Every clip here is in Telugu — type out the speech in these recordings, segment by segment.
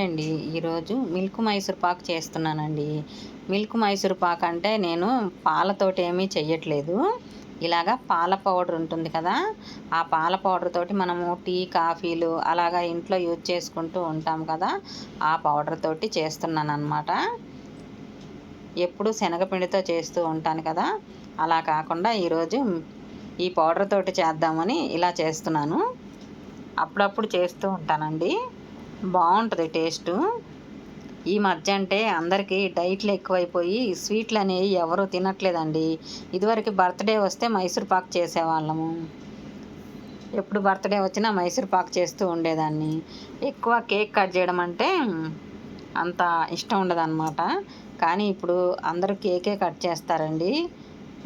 హాయ్ అండి. ఈరోజు మిల్క్ మైసూర్ పాక్ చేస్తున్నానండి. మిల్క్ మైసూర్ పాక్ అంటే నేను పాలతోటి ఏమీ చెయ్యట్లేదు. ఇలాగా పాల పౌడర్ ఉంటుంది కదా ఆ పాల పౌడర్ తోటి మనము టీ కాఫీలు అలాగా ఇంట్లో యూజ్ చేసుకుంటూ ఉంటాం కదా ఆ పౌడర్ తోటి చేస్తున్నాను అనమాట ఎప్పుడు శనగపిండితో చేస్తూ ఉంటాను కదా అలా కాకుండా ఈరోజు ఈ పౌడర్ తోటి చేద్దామని ఇలా చేస్తున్నాను. అప్పుడప్పుడు చేస్తూ ఉంటానండి. బాగుంటుంది టేస్ట్. ఈ మధ్య అంటే అందరికీ డైట్లు ఎక్కువైపోయి స్వీట్లు అనేవి ఎవరు తినట్లేదండి. ఇదివరకు బర్త్డే వస్తే మైసూర్ పాక్ చేసేవాళ్ళము. ఎప్పుడు బర్త్డే వచ్చినా మైసూర్ పాక్ చేస్తూ ఉండేదాన్ని. ఎక్కువ కేక్ కట్ చేయడం అంటే అంత ఇష్టం ఉండదన్నమాట. కానీ ఇప్పుడు అందరూ కేకే కట్ చేస్తారండి.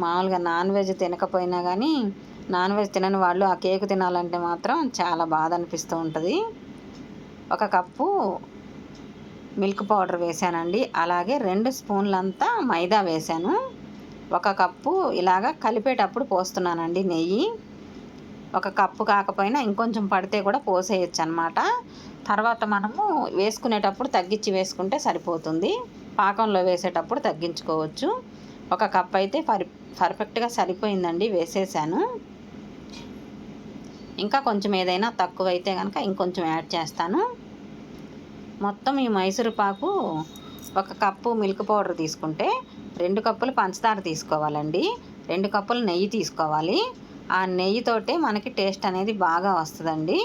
మామూలుగా నాన్ వెజ్ తినకపోయినా కానీ నాన్ వెజ్ తినని వాళ్ళు ఆ కేక్ తినాలంటే మాత్రం చాలా బాధ అనిపిస్తూ ఉంటుంది. ఒక కప్పు మిల్క్ పౌడర్ వేసానండి అలాగే రెండు స్పూన్లంతా మైదా వేసాను ఒక కప్పు ఇలాగ కలిపేటప్పుడు పోస్తున్నానండి నెయ్యి. ఒక కప్పు కాకపోయినా ఇంకొంచెం పడితే కూడా పోసేయచ్చు అనమాట తర్వాత మనము వేసుకునేటప్పుడు తగ్గించి వేసుకుంటే సరిపోతుంది. పాకంలో వేసేటప్పుడు తగ్గించుకోవచ్చు. ఒక కప్ అయితే పరి పర్ఫెక్ట్గా సరిపోయిందండి వేసేసాను. ఇంకా కొంచెం ఏదైనా తక్కువ అయితే కనుక ఇంకొంచెం యాడ్ చేస్తాను. మొత్తం ఈ మైసూరుపాకు ఒక కప్పు మిల్క్ పౌడర్ తీసుకుంటే రెండు కప్పులు పంచదార తీసుకోవాలండి. రెండు కప్పులు నెయ్యి తీసుకోవాలి. ఆ నెయ్యితోటే మనకి టేస్ట్ అనేది బాగా వస్తుందండి.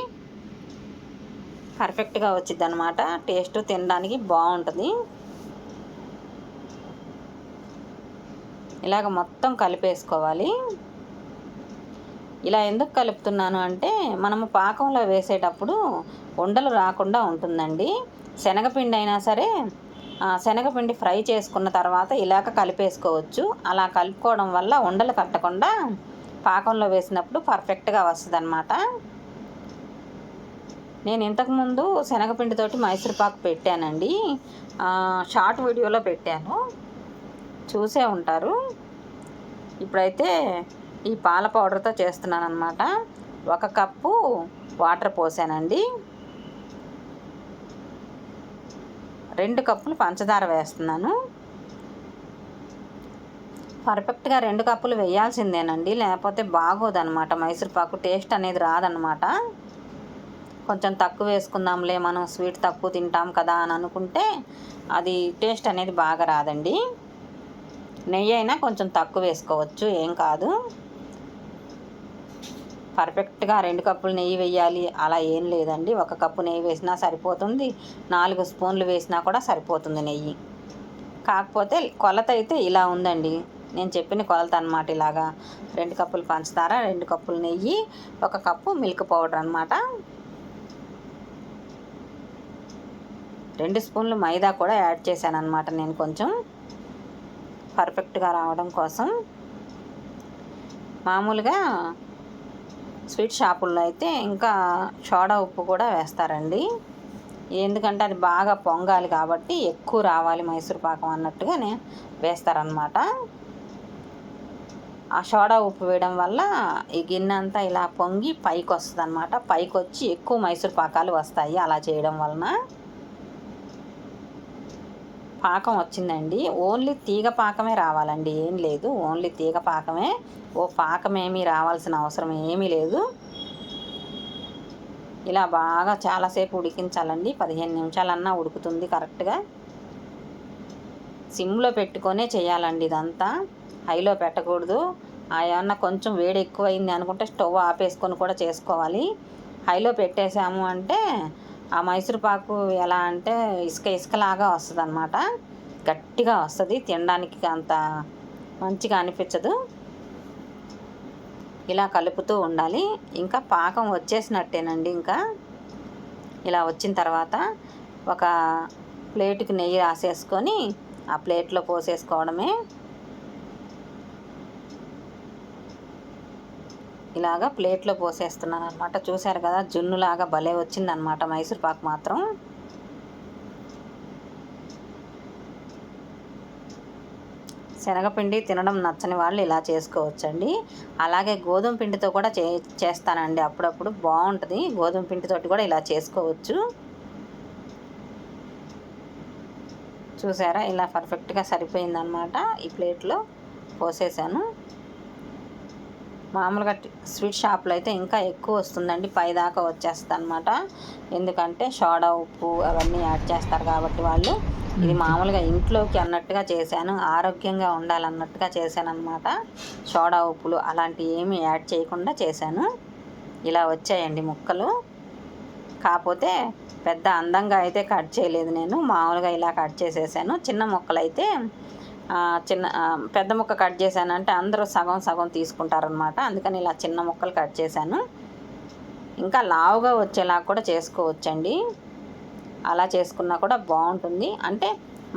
పర్ఫెక్ట్గా వచ్చింది అనమాట టేస్ట్ తినడానికి బాగుంటుంది. ఇలాగ మొత్తం కలిపేసుకోవాలి. ఇలా ఎందుకు కలుపుతున్నాను అంటే మనము పాకంలో వేసేటప్పుడు ఉండలు రాకుండా ఉంటుందండి. శనగపిండి అయినా సరే శనగపిండి ఫ్రై చేసుకున్న తర్వాత ఇలాగ కలిపేసుకోవచ్చు. అలా కలుపుకోవడం వల్ల ఉండలు కట్టకుండా పాకంలో వేసినప్పుడు పర్ఫెక్ట్గా వస్తుంది అనమాట నేను ఇంతకుముందు శనగపిండితోటి మైసూర్పాకు పెట్టానండి. షార్ట్ వీడియోలో పెట్టాను. చూసే ఉంటారు. ఇప్పుడైతే ఈ పాల పౌడర్తో చేస్తున్నాను అనమాట ఒక కప్పు వాటర్ పోసానండి. రెండు కప్పులు పంచదార వేస్తున్నాను. పర్ఫెక్ట్గా రెండు కప్పులు వేయాల్సిందేనండి. లేకపోతే బాగోదనమాట మైసూర్పాకు టేస్ట్ అనేది రాదనమాట కొంచెం తక్కువ వేసుకుందాంలే మనం స్వీట్ తక్కువ తింటాం కదా అని అనుకుంటే అది టేస్ట్ అనేది బాగా రాదండి. నెయ్యి అయినా కొంచెం తక్కువ వేసుకోవచ్చు ఏం కాదు. పర్ఫెక్ట్గా రెండు కప్పులు నెయ్యి వేయాలి. అలా ఏం లేదండి. ఒక కప్పు నెయ్యి వేసినా సరిపోతుంది. నాలుగు స్పూన్లు వేసినా కూడా సరిపోతుంది నెయ్యి. కాకపోతే కొలత అయితే ఇలా ఉందండి. నేను చెప్పిన కొలత అనమాట ఇలాగా. రెండు కప్పులు పంచదార రెండు కప్పులు నెయ్యి ఒక కప్పు మిల్క్ పౌడర్ అనమాట రెండు స్పూన్లు మైదా కూడా యాడ్ చేశాను అనమాట నేను కొంచెం. పర్ఫెక్ట్గా రావడం కోసం. మామూలుగా స్వీట్ షాపుల్లో అయితే ఇంకా సోడా ఉప్పు కూడా వేస్తారండి. ఎందుకంటే అది బాగా పొంగాలి కాబట్టి ఎక్కువ రావాలి మైసూర్ పాకం అన్నట్టుగానే వేస్తారనమాట ఆ సోడా ఉప్పు వేయడం వల్ల ఈ గిన్నె అంతా ఇలా పొంగి పైకి వస్తుంది అనమాట పైకి వచ్చి ఎక్కువ మైసూర్ పాకాలు వస్తాయి అలా చేయడం వలన. పాకం వచ్చిందండి. ఓన్లీ తీగ పాకమే రావాలండి. ఏం లేదు. ఓన్లీ తీగ పాకమే. ఓ పాకమేమీ రావాల్సిన అవసరం ఏమీ లేదు. ఇలా బాగా చాలాసేపు ఉడికించాలండి. పదిహేను నిమిషాలన్నా ఉడుకుతుంది కరెక్ట్గా. సిమ్లో పెట్టుకొనే చేయాలండి ఇదంతా. హైలో పెట్టకూడదు. ఏమన్నా కొంచెం వేడి ఎక్కువైంది అనుకుంటే స్టవ్ ఆపేసుకొని కూడా చేసుకోవాలి. హైలో పెట్టేసాము అంటే ఆ మైసూరుపాకు ఎలా అంటే ఇసుక ఇసుకలాగా వస్తుంది అనమాట గట్టిగా వస్తుంది తినడానికి అంత మంచిగా అనిపించదు. ఇలా కలుపుతూ ఉండాలి. ఇంకా పాకం వచ్చేసినట్టేనండి ఇంకా. ఇలా వచ్చిన తర్వాత ఒక ప్లేట్కి నెయ్యి రాసేసుకొని ఆ ప్లేట్లో పోసేసుకోవడమే. ఇలాగా ప్లేట్లో పోసేస్తున్నాను అనమాట చూశారు కదా జున్నులాగా భలే వచ్చిందనమాట మైసూర్ పాక్ మాత్రం. శనగపిండి తినడం నచ్చని వాళ్ళు ఇలా చేసుకోవచ్చండి. అలాగే గోధుమ పిండితో కూడా చే చేస్తానండి అప్పుడప్పుడు. బాగుంటుంది. గోధుమ పిండితోటి కూడా ఇలా చేసుకోవచ్చు. చూసారా ఇలా పర్ఫెక్ట్గా సరిపోయిందనమాట ఈ ప్లేట్లో పోసేసాను. మామూలుగా స్వీట్ షాప్లో అయితే ఇంకా ఎక్కువ వస్తుందండి. పైదాకా వచ్చేస్తుంది అనమాట ఎందుకంటే సోడా ఉప్పు అవన్నీ యాడ్ చేస్తారు కాబట్టి వాళ్ళు. ఇది మామూలుగా ఇంట్లోకి అన్నట్టుగా చేశాను. ఆరోగ్యంగా ఉండాలన్నట్టుగా చేశాను అనమాట సోడా ఉప్పులు అలాంటివి ఏమీ యాడ్ చేయకుండా చేశాను. ఇలా వచ్చాయండి ముక్కలు. కాకపోతే పెద్ద అందంగా అయితే కట్ చేయలేదు నేను. మామూలుగా ఇలా కట్ చేసేసాను. చిన్న ముక్కలు అయితే చిన్న పెద్ద ముక్క కట్ చేశానంటే అందరూ సగం సగం తీసుకుంటారనమాట అందుకని ఇలా చిన్న ముక్కలు కట్ చేశాను. ఇంకా లావుగా వచ్చేలా కూడా చేసుకోవచ్చండి. అలా చేసుకున్నా కూడా బాగుంటుంది. అంటే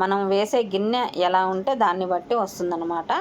మనం వేసే గిన్నె ఎలా ఉంటే దాన్ని బట్టి వస్తుందన్నమాట.